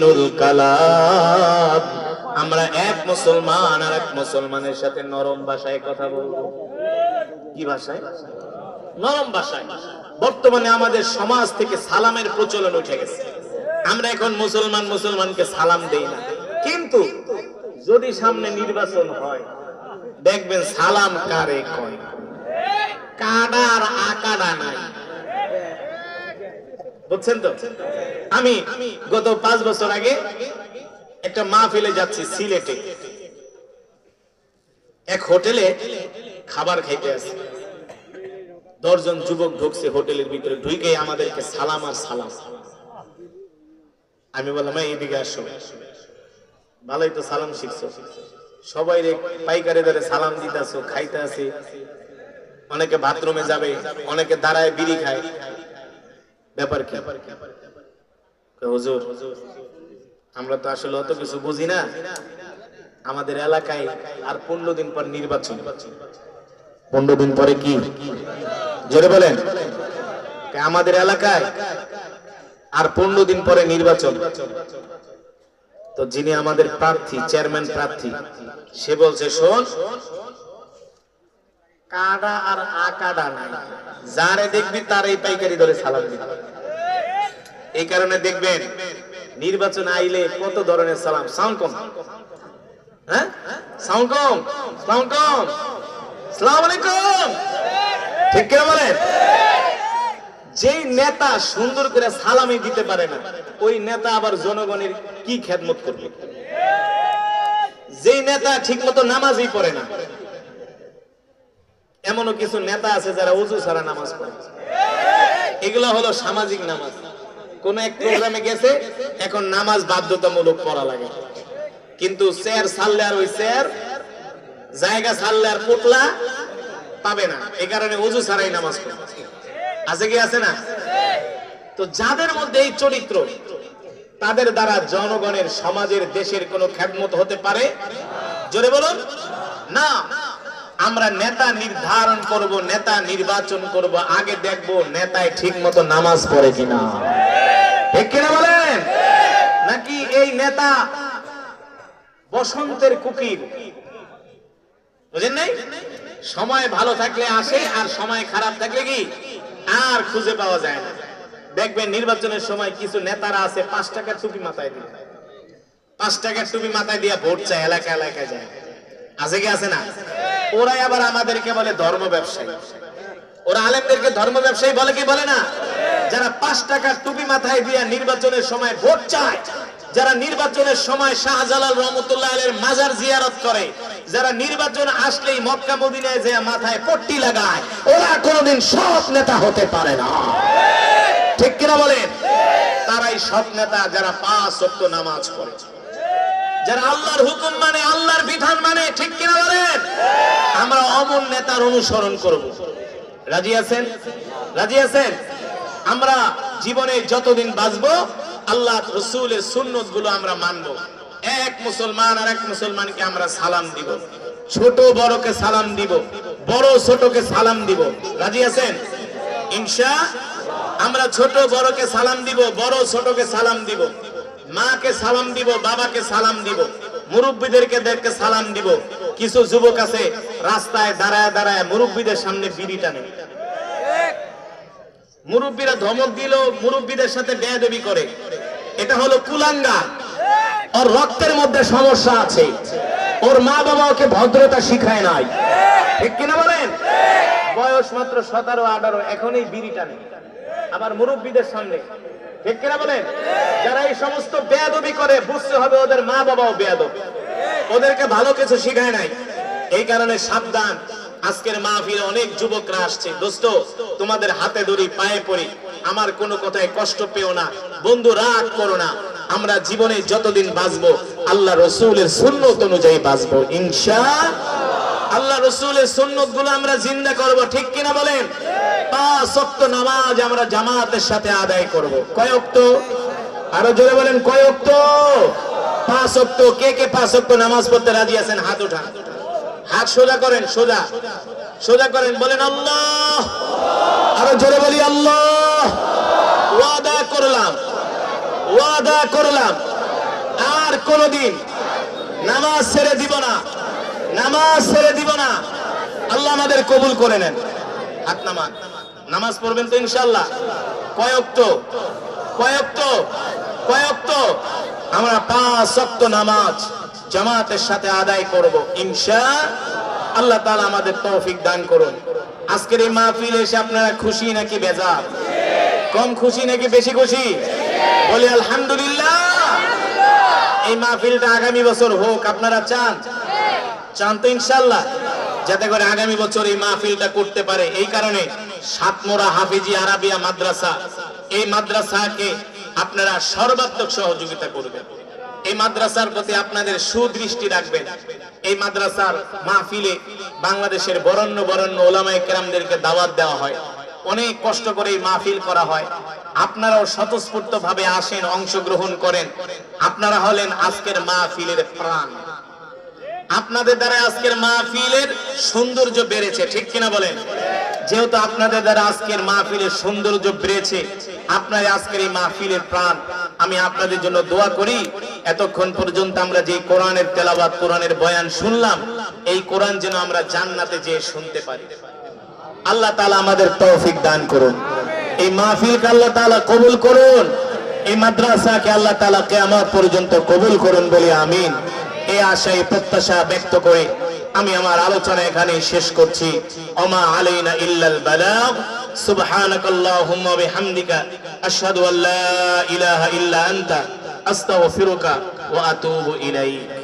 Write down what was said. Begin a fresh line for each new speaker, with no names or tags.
লাইনুল কালাম। আমরা এক মুসলমান আর এক মুসলমানের সাথে নরম ভাষায় কথা বলব। কি ভাষায়? নরম ভাষায়। বর্তমানে আমাদের সমাজ থেকে সালামের প্রচলন উঠে গেছে। আমরা এখন মুসলমান মুসলমানকে সালাম দেই না। কিন্তু যদি সামনে নির্বাচন হয়, দেখবেন সালাম কারে কয়? কাডা আর আকাডা নাই। বুঝছেন তো? আমি গত পাঁচ বছর আগে একটা মাহফিলে যাচ্ছি, সিলেটে। এক হোটেলে খাবার খাইতে আছে দশজন যুবক ঢুকছে হোটেলের ভিতরে, ঢুকে আমাদেরকে সালাম আর সালাম। আমি বললাম, "এই এদিকে আসো। ভালোই তো সালাম শিখছো। সবাই পাইকারে ধরে সালাম দিতেছো খাইতে আছে অনেকে বাথরুমে যাবে, অনেকে দাঁড়ায় বিড়ি খায়। ব্যাপার কি? হুজুর, আমরা তো আসলে অত কিছু বুঝি না। আমাদের এলাকায় আর পনেরো দিন পর নির্বাচন। পনেরো দিন পরে কি? জোরে বলেন। আমাদের এলাকায় আর পনেরো দিন পরে নির্বাচন। তো যিনি আমাদের প্রার্থী, চেয়ারম্যান প্রার্থী, সে বলছে, শোন কাডা আর আকাডা নাই যারে দেখবি তার এই পাইকারি ধরে সালাম দিবি। এই কারণে দেখবেন, নির্বাচন আইলে কত ধরনের সালাম? সাউন্ড কম। হ্যাঁ? সাউন্ড কম। সাউন্ড কম। সালাম আলাইকুম। ঠিক কেন বলেন? যেই নেতা সুন্দর করে সালামি দিতে পারে না, ওই নেতা আবার জনগণের কি খেদমত করবে? যেই নেতা ঠিক মতো নামাজই পড়ে না এমনও কিছু নেতা আছে যারা উজু ছাড়া নামাজ পড়ে। এগুলো হলো সামাজিক নামাজ। কোন এক প্রোগ্রামে গেছে, এখন নামাজ বাধ্যতামূলক পড়া লাগে। কিন্তু চেয়ার ছাড়লে আর ওই চেয়ার, জায়গা ছাড়লে আর পোটলা পাবে না। এই কারণে উজু ছাড়াই নামাজ পড়ে। আছে কি, আছে না? তো যাদের মধ্যে এই চরিত্র, তাদের দ্বারা জনগণের, সমাজের, দেশের কোনো খ্যাতমত হতে পারে? জোরে বলুন। না। আমরা নেতা নির্ধারণ করব, নেতা নির্বাচন করব, আগে দেখব নেতায় ঠিক মতো নামাজ পড়ে কিনা। ঠিক কিনা বলেন? নাকি এই নেতা বসন্তের কুকির? বুঝেন নাই? সময় ভালো থাকলে আসে, আর সময় খারাপ থাকলে কি? আর খুঁজে পাওয়া যায় না। দেখবেন নির্বাচনের সময় কিছু নেতারা আছে, পাঁচ টাকার টুপি মাথায় দিয়ে। পাঁচ টাকার টুপি মাথায় দিয়ে ভোট চায় এলাকা এলাকায় যায়। আছে কি, আছে না? ওরাই আবার আমাদেরকে বলে ধর্ম ব্যবসায়ী। ওরা আলেমদেরকে ধর্ম ব্যবসায়ী বলে কি বলে না? যারা পাঁচ টাকার টুপি মাথায় দিয়ে নির্বাচনের সময় ভোট চায়, যারা নির্বাচনের সময় শাহজালাল রহমতুল্লাহ আলের মাজার জিয়ারত করে, যারা নির্বাচন আসলেই মক্কা মদিনায় যে মাথায় পট্টি লাগায়, ওরা কোনোদিন সৎ নেতা হতে পারে না। ঠিক কিনা বলেন? তারাই সৎ নেতা যারা পাঁচ সত্য নামাজ পড়ে। যারা আল্লাহর হুকুম মানে আল্লাহর বিধান মানে ঠিক কিনা বলেন? আমরা অমন নেতার অনুসরণ করব। রাজি আছেন? রাজি আছেন? আমরা জীবনে যতদিন বাঁচবো, আল্লাহ রসুলের সুন্নতগুলো আমরা মানবো। এক মুসলমান আর এক মুসলমানকে আমরা সালাম দিব। ছোট বড়কে সালাম দিব, বড় ছোটকে সালাম দিব। রাজি আছেন? ইনশা, আমরা ছোট বড়কে সালাম দিব, বড় ছোটকে সালাম দিব। মাকে সালাম দিব, বাবাকে সালাম দিব, মুরব্বীদেরকে দেখে সালাম দিব। কিছু যুবক আছে, রাস্তায় দাঁড়ায় দাঁড়ায় মুরব্বীদের সামনে বিড়ি টানে। মুরব্বীরা ধমক দিল, মুরব্বীদের সাথে বেয়াদবি করে। এটা হলো কুলাঙ্গা। ওর রক্তের মধ্যে সমস্যা আছে। ওর মা বাবা ওকে ভদ্রতা শিখায় নাই। ঠিক কিনা বলেন? বয়স মাত্র সতেরো, আঠারো, এখনই বিড়ি টানে। আবার মুরব্বীদের সামনে। ঠিক কিনা বলেন যারা এই সমস্ত বেয়াদবি করে, বুঝতে হবে ওদের মা বাবাও বেয়াদব। ওদেরকে ভালো কিছু শিখায় নাই। এই কারণে সাবধান। আজকের মাহফিলে অনেক যুবকরা আসছে। দোস্ত, তোমাদের হাতে ধরি পায়ে পড়ি। আমার কোনো কথায় কষ্ট পেও না। বন্ধু, রাগ করো না। আমরা জীবনে যতদিন বাঁচবো, আল্লাহ রসুলের সুন্নত অনুযায়ী বাঁচবো, ইনশা আল্লাহ। রসুলের সুন্নতগুলো আমরা জিন্দা করব, ঠিক কিনা বলেন? পাঁচ ওয়াক্ত নামাজ আমরা জামাতের সাথে আদায় করব। আরও জোরে বলেন পাঁচ ওয়াক্ত। কে কে পাঁচ ওয়াক্ত নামাজ পড়তে রাজি আছেন? হাত উঠান। হাত সোজা করেন, সোজা। সোজা করেন, বলেন আল্লাহ। আরও জোরে বলি, আল্লাহ। ওয়াদা করলাম। ওয়াদা করলাম। আর কোনদিন নামাজ ছেড়ে দিব না। নামাজ ছেড়ে দিব না। আল্লাহ আমাদের কবুল করে নেন। হাত নামাজ পড়বেন তো ইনশাল্লাহ কয়ক্ত কয়ক্ত কয়ক্ত আমরা পাঁচ অক্ত নামাজ জামাতের সাথে আদায় করব ইনশা আল্লাহ তালা আমাদের তৌফিক দান করুন। আজকের এই মাহফিল এসে আপনারা খুশি নাকি বেজার? কম খুশি নাকি বেশি খুশি? বলি আলহামদুলিল্লাহ। এই মাহফিলটা আগামী বছর হোক, আপনারা চান? চান তো ইনশাল্লাহ যাতে করে আগামী বছর এই মাহফিলটা করতে পারে। এই কারণে সাতমোরা হাফিজি আরাবিয়া মাদ্রাসা। এই মাদ্রাসাকে আপনারা সর্বাত্মক সহযোগিতা করবেন। এই মাদ্রাসার প্রতি আপনাদের সুদৃষ্টি রাখবেন। এই মাদ্রাসার মাহফিলে বাংলাদেশের বরণ্য বরণ্য ওলামায়ে কেরামদেরকে দাওয়াত দেওয়া হয়। অনেক কষ্ট করে এই মাহফিল করা হয়। আপনারাও স্বতঃস্ফূর্ত ভাবে আসেন, অংশগ্রহণ করেন। আপনারা হলেন আজকের মাহফিলের প্রাণ। আপনাদের দ্বারা আজকের মাহফিলের সৌন্দর্য বেড়েছে, ঠিক কিনা বলেন? যেহেতু আপনাদের দ্বারা আজকের মাহফিলের সৌন্দর্য বেড়েছে, আপনার আজকের এই মাহফিলের প্রাণ, আমি আপনাদের জন্য দোয়া করি। এতক্ষণ পর্যন্ত আমরা যে কোরআনের তেলাবাদ কোরআনের বয়ান শুনলাম, এই কোরআন যেন আমরা জান্নাতে যেয়ে শুনতে পারি। আল্লাহ তাআলা আমাদের তৌফিক দান করুন। এই মাহফিলকে আল্লাহ তাআলা কবুল করুন। এই মাদ্রাসাকে আল্লাহ তাআলা কিয়ামত পর্যন্ত কবুল করুন বলে আমিন। এই আশায়, প্রত্যাশা ব্যক্ত করে আমি আমার আলোচনা এখানে শেষ করছি। ওমা আলাইনা ইল্লাল বালাগ। সুবহানাকাল্লাহুম্মা বিহামদিকা। আশহাদু আল্লা ইলাহা ইল্লা আনতা। আস্তাগফিরুকা ওয়া আতুবু ইলাইক।